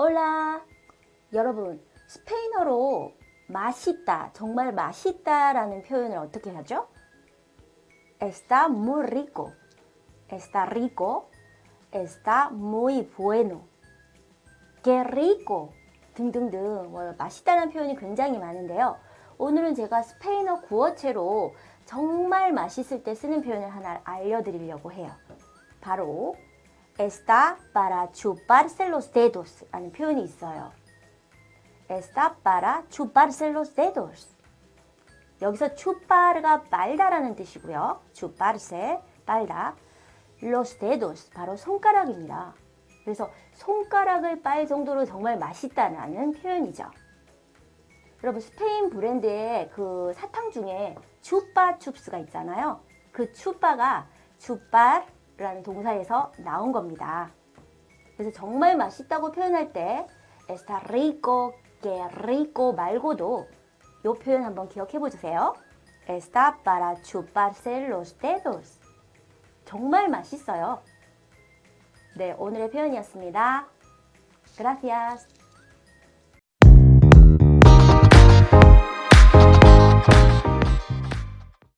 올라! 여러분, 스페인어로 맛있다, 정말 맛있다 라는 표현을 어떻게 하죠? Está muy rico. Está rico. Está muy bueno. Que rico. 등등등 뭐 맛있다는 표현이 굉장히 많은데요. 오늘은 제가 스페인어 구어체로 정말 맛있을 때 쓰는 표현을 하나 알려드리려고 해요. 바로 está para chuparse los dedos 라는 표현이 있어요. está para chuparse los dedos. 여기서 chupar가 빨다라는 뜻이고요. chuparse, 빨다. los dedos, 바로 손가락입니다. 그래서 손가락을 빨 정도로 정말 맛있다는 표현이죠. 여러분 스페인 브랜드의 그 사탕 중에 추파춥스가 있잖아요. 그 추파가 추파 라는 동사에서 나온 겁니다. 그래서 정말 맛있다고 표현할 때 está rico, que rico 말고도 이 표현 한번 기억해 보세요. está para chuparse los dedos. 정말 맛있어요. 네, 오늘의 표현이었습니다. Gracias.